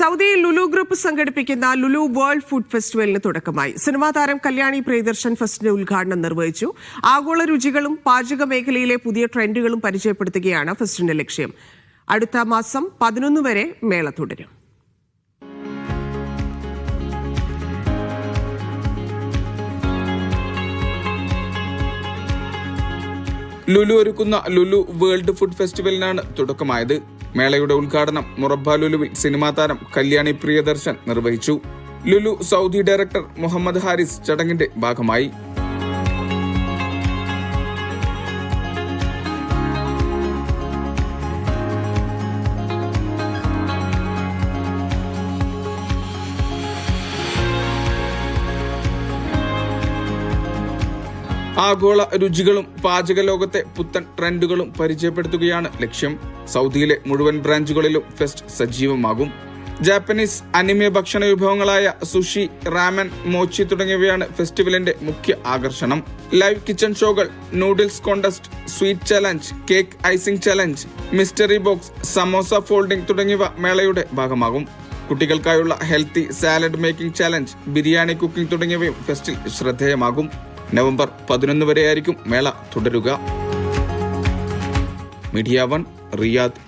സൗദിയിൽ ലുലു ഗ്രൂപ്പ് സംഘടിപ്പിക്കുന്ന Lulu world food ഫെസ്റ്റിവലിന് തുടക്കമായി. സിനിമാ താരം കല്യാണി പ്രിയദർശൻ ഫെസ്റ്റിന്റെ ഉദ്ഘാടനം നിർവഹിച്ചു. ആഗോള രുചികളും പാചക മേഖലയിലെ പുതിയ ട്രെൻഡുകളും പരിചയപ്പെടുത്തുകയാണ് ഫെസ്റ്റിന്റെ ലക്ഷ്യം. അടുത്ത മാസം പതിനൊന്ന് വരെ മേള തുടരും. ലുലു ഒരുക്കുന്ന ലുലു വേൾഡ് ഫുഡ് ഫെസ്റ്റിവലിനാണ് തുടക്കമായത്. മേളയുടെ ഉദ്ഘാടനം മുറബ ലുലുവിൽ സിനിമാ താരം കല്യാണി പ്രിയദർശൻ നിർവഹിച്ചു. ലുലു സൗദി ഡയറക്ടർ മുഹമ്മദ് ഹാരിസ് ചടങ്ങിന്റെ ഭാഗമായി. ആഗോള രുചികളും പാചക ലോകത്തെ പുത്തൻ ട്രെൻഡുകളും പരിചയപ്പെടുത്തുകയാണ് ലക്ഷ്യം. സൗദിയിലെ മുഴുവൻ ബ്രാഞ്ചുകളിലും ഫെസ്റ്റ് സജീവമാകും. ജാപ്പനീസ് അനിമയ ഭക്ഷണ വിഭവങ്ങളായ സുഷി റാമൻ മോച്ചി തുടങ്ങിയവയാണ് ഫെസ്റ്റിവലിന്റെ മുഖ്യ ആകർഷണം. ലൈവ് കിച്ചൺ ഷോകൾ noodles contest sweet challenge cake icing challenge mystery box samosa folding തുടങ്ങിയവ മേളയുടെ ഭാഗമാകും. കുട്ടികൾക്കായുള്ള healthy salad making challenge biryani cooking തുടങ്ങിയവയും ഫെസ്റ്റിൽ ശ്രദ്ധേയമാകും. നവംബർ പതിനൊന്ന് വരെയായിരിക്കും മേള തുടരുക. Media one Riyadh